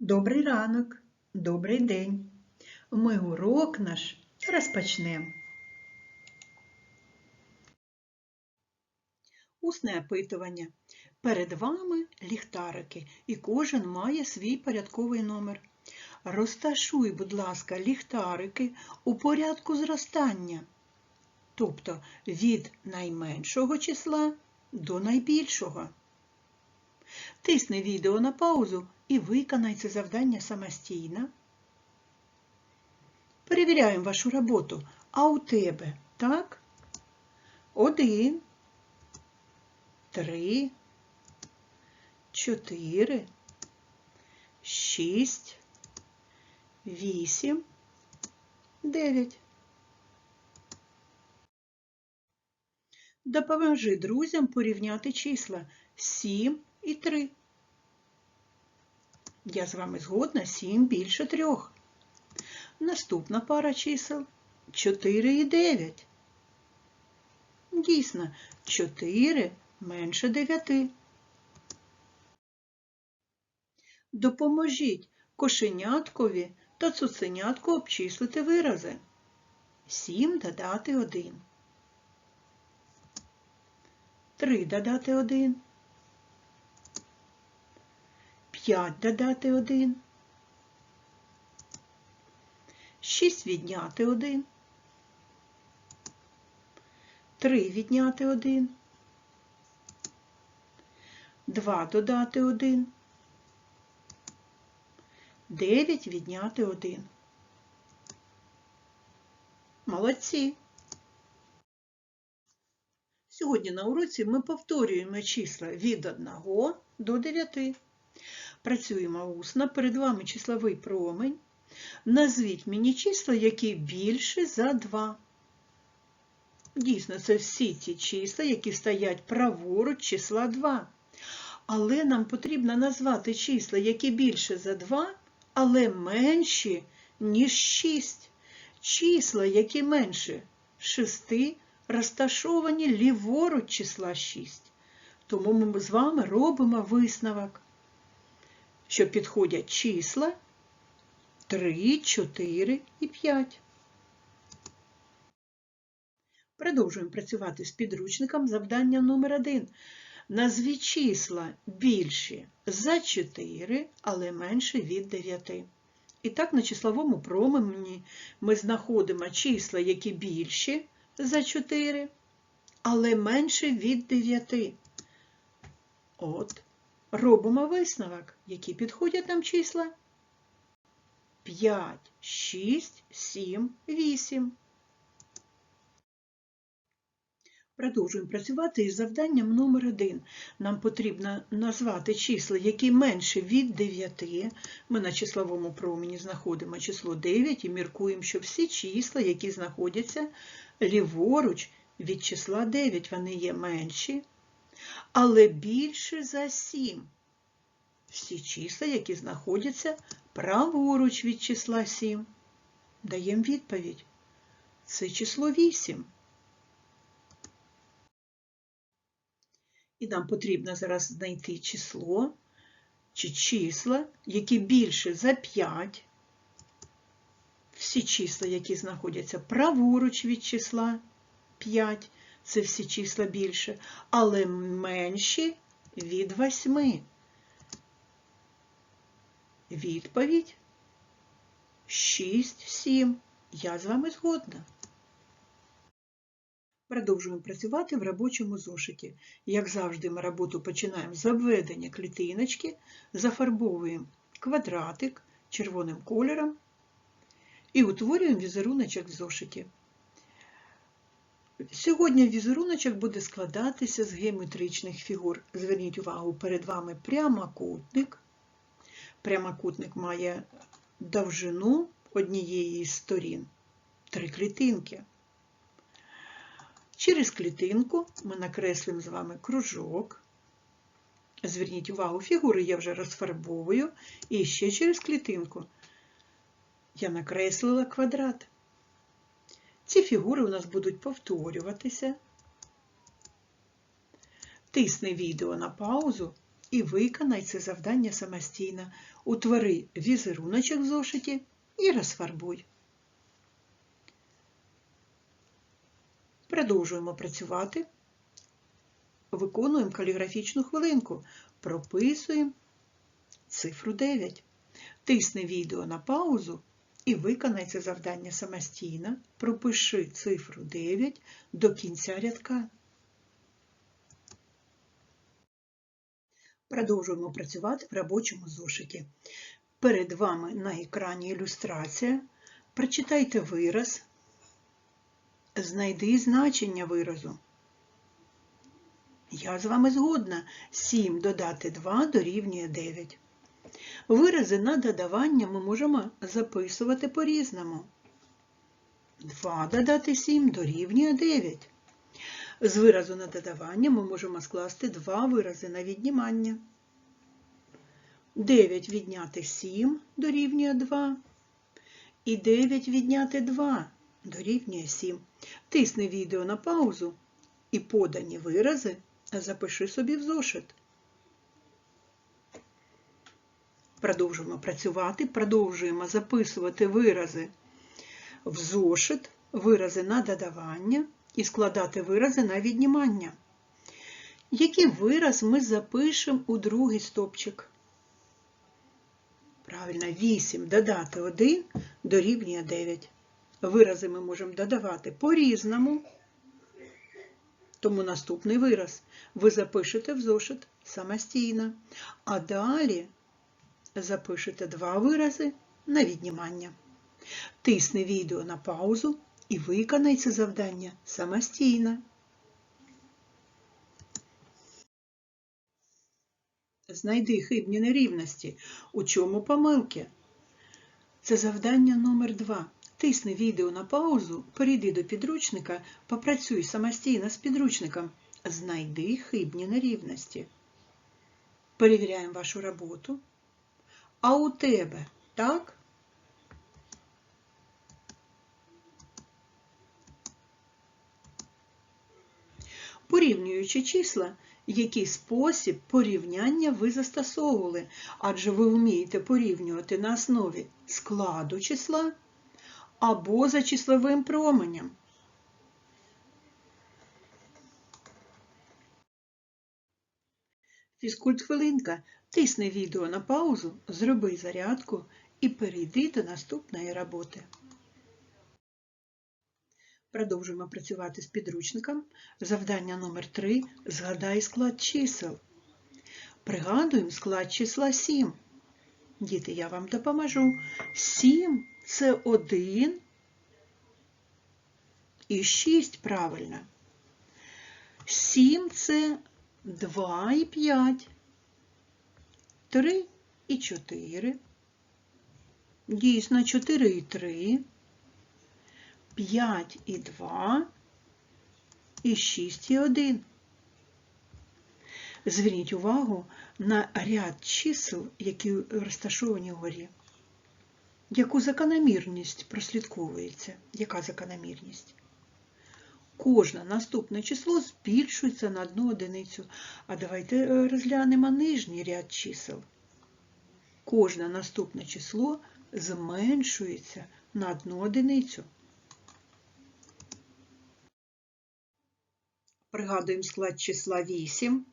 Добрий ранок, добрий день. Ми урок наш розпочнемо. Усне опитування. Перед вами ліхтарики, і кожен має свій порядковий номер. Розташуй, будь ласка, ліхтарики у порядку зростання, тобто від найменшого числа до найбільшого. Тисни відео на паузу і виконай це завдання самостійно. Перевіряємо вашу роботу. А у тебе, так? Один, три, чотири, шість, вісім, дев'ять. Допоможи друзям порівняти числа 7 і 3. Я з вами згодна 7 більше 3. Наступна пара чисел 4 і 9. Дійсно, 4 менше 9. Допоможіть кошеняткові та цуценятку обчислити вирази. 7 додати 1. 3 додати 1. 5 додати 1. 6 відняти 1. 3 відняти 1. 2 додати 1. 9 відняти 1. Молодці! Сьогодні на уроці ми повторюємо числа від 1 до 9. Працюємо усно. Перед вами числовий промень. Назвіть мені числа, які більше за 2. Дійсно, це всі ті числа, які стоять праворуч числа 2. Але нам потрібно назвати числа, які більше за 2, але менші, ніж 6. Числа, які менше 6, розташовані ліворуч числа 6. Тому ми з вами робимо висновок, що підходять числа 3, 4 і 5. Продовжуємо працювати з підручником завдання номер 1. Назві числа більші за 4, але менше від 9. І так, на числовому промені ми знаходимо числа, які більші за 4, але менше від 9. От, робимо висновок, які підходять нам числа. 5, 6, 7, 8. Продовжуємо працювати із завданням номер 1. Нам потрібно назвати числа, які менше від 9. Ми на числовому промені знаходимо число 9 і міркуємо, що всі числа, які знаходяться ліворуч від числа 9, вони є менші, але більше за 7. Всі числа, які знаходяться праворуч від числа 7. Даємо відповідь. Це число 8. І нам потрібно зараз знайти число чи числа, які більше за 5. Всі числа, які знаходяться праворуч від числа 5, це всі числа більше, але менші від 8. Відповідь 6, 7. Я з вами згодна. Продовжуємо працювати в робочому зошиті. Як завжди, ми роботу починаємо з обведення клітиночки, зафарбовуємо квадратик червоним кольором і утворюємо візеруночок в зошиті. Сьогодні візеруночок буде складатися з геометричних фігур. Зверніть увагу, перед вами прямокутник. Прямокутник має довжину однієї з сторін, три клітинки. Через клітинку ми накреслимо з вами кружок. Зверніть увагу, фігури я вже розфарбовую. І ще через клітинку я накреслила квадрат. Ці фігури у нас будуть повторюватися. Тисни відео на паузу і виконай це завдання самостійно. Утвори візеруночок в зошиті і розфарбуй. Продовжуємо працювати. Виконуємо каліграфічну хвилинку. Прописуємо цифру 9. Тисни відео на паузу і виконай це завдання самостійно. Пропиши цифру 9 до кінця рядка. Продовжуємо працювати в робочому зошиті. Перед вами на екрані ілюстрація. Прочитайте вираз. Знайди значення виразу. Я з вами згодна. 7 додати 2 дорівнює 9. Вирази на додавання ми можемо записувати по-різному. 2 додати 7 дорівнює 9. З виразу на додавання ми можемо скласти два вирази на віднімання. 9 відняти 7 дорівнює 2. І 9 відняти 2 дорівнює 7. Тисни відео на паузу і подані вирази запиши собі в зошит. Продовжуємо працювати, продовжуємо записувати вирази в зошит, вирази на додавання і складати вирази на віднімання. Який вираз ми запишемо у другий стопчик? Правильно, 8 додати 1 дорівнює 9. Вирази ми можемо додавати по-різному. Тому наступний вираз ви запишете в зошит самостійно. А далі запишете два вирази на віднімання. Тисни відео на паузу і виконай це завдання самостійно. Знайди хибні нерівності. У чому помилки? Це завдання номер 2 Тисни відео на паузу, перейди до підручника, попрацюй самостійно з підручником. Знайди хибні нерівності. Перевіряємо вашу роботу. А у тебе так? Порівнюючи числа, який спосіб порівняння ви застосовували, адже ви вмієте порівнювати на основі складу числа або за числовим променем. Фізкульт хвилинка. Тисни відео на паузу, зроби зарядку і перейди до наступної роботи. Продовжуємо працювати з підручником. Завдання номер 3 Згадай склад чисел. Пригадуємо склад числа 7. Діти, я вам допоможу. 7 це 1 і 6 правильно. 7 це 2 і 5. 3 і 4. Дійсно, 4 і 3. 5 і 2 і 6 і 1. Зверніть увагу на ряд чисел, які розташовані вгорі. Яку закономірність прослідковується? Яка закономірність? Кожне наступне число збільшується на одну одиницю. А давайте розглянемо нижній ряд чисел. Кожне наступне число зменшується на одну одиницю. Пригадуємо склад числа 8.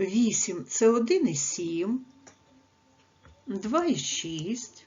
8 це 1 і 7, 2 і 6,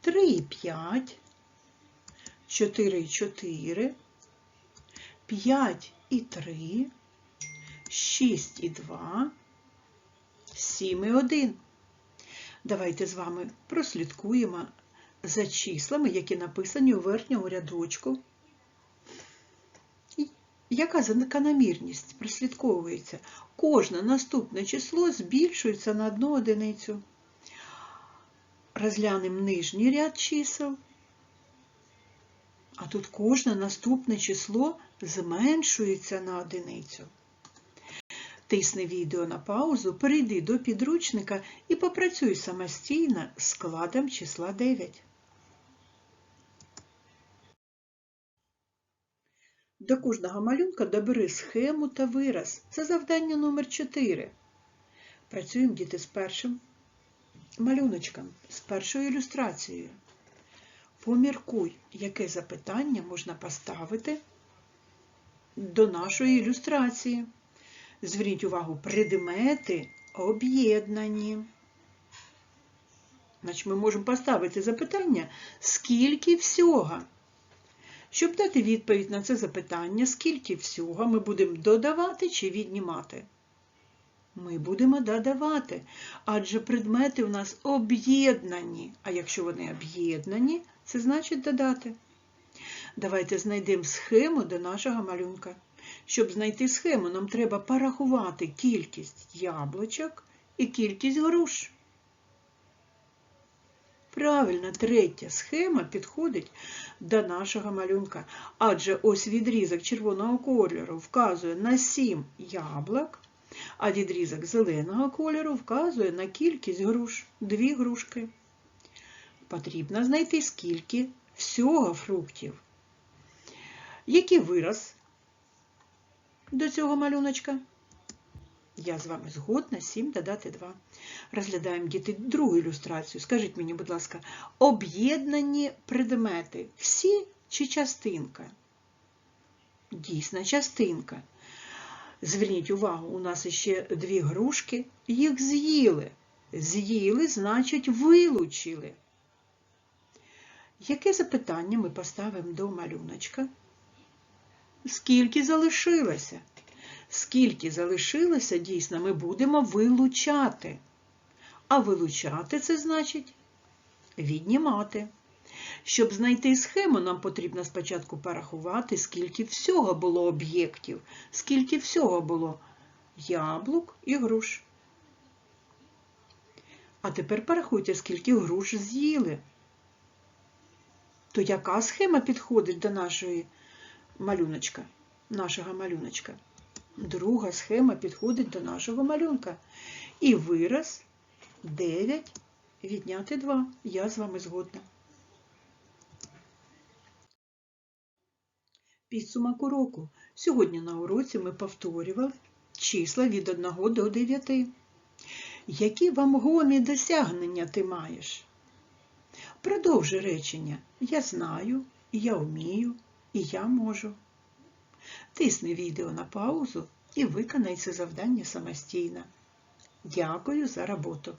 3 і 5, 4 і 4, 5 і 3, 6 і 2, 7 і 1. Давайте з вами прослідкуємо за числами, які написані у верхньому рядочку. Яка закономірність прослідковується? Кожне наступне число збільшується на одну одиницю. Розглянемо нижній ряд чисел. А тут кожне наступне число зменшується на одиницю. Тисни відео на паузу, перейди до підручника і попрацюй самостійно з складом числа 9. До кожного малюнка добери схему та вираз. Це завдання номер 4. Працюємо діти з першим малюночком, з першою ілюстрацією. Поміркуй, яке запитання можна поставити до нашої ілюстрації. Зверніть увагу, предмети об'єднані. Значить, ми можемо поставити запитання, скільки всього. Щоб дати відповідь на це запитання, скільки всього ми будемо додавати чи віднімати? Ми будемо додавати, адже предмети у нас об'єднані. А якщо вони об'єднані, це значить додати. Давайте знайдемо схему до нашого малюнка. Щоб знайти схему, нам треба порахувати кількість яблучок і кількість груш. Правильно, третя схема підходить до нашого малюнка, адже ось відрізок червоного кольору вказує на 7 яблук, а відрізок зеленого кольору вказує на кількість груш, дві грушки. Потрібно знайти скільки всього фруктів. Який вираз до цього малюночка? Я з вами згодна, 7 додати 2. Розглядаємо діти другу ілюстрацію. Скажіть мені, будь ласка, об'єднані предмети всі чи частинка? Дійсна частинка. Зверніть увагу, у нас ще дві грушки, їх з'їли. З'їли, значить, вилучили. Яке запитання ми поставимо до малюночка? Скільки залишилося? Скільки залишилося, дійсно, ми будемо вилучати. А вилучати це значить віднімати. Щоб знайти схему, нам потрібно спочатку порахувати, скільки всього було об'єктів, скільки всього було яблук і груш. А тепер порахуйте, скільки груш з'їли. То яка схема підходить до нашої малюночка, нашого малюночка? Друга схема підходить до нашого малюнка. І вираз 9 відняти 2. Я з вами згодна. Підсумок уроку. Сьогодні на уроці ми повторювали числа від 1 до 9. Які вагомі досягнення ти маєш? Продовжи речення. Я знаю, я вмію, і я можу. Тисни відео на паузу і виконай це завдання самостійно. Дякую за роботу.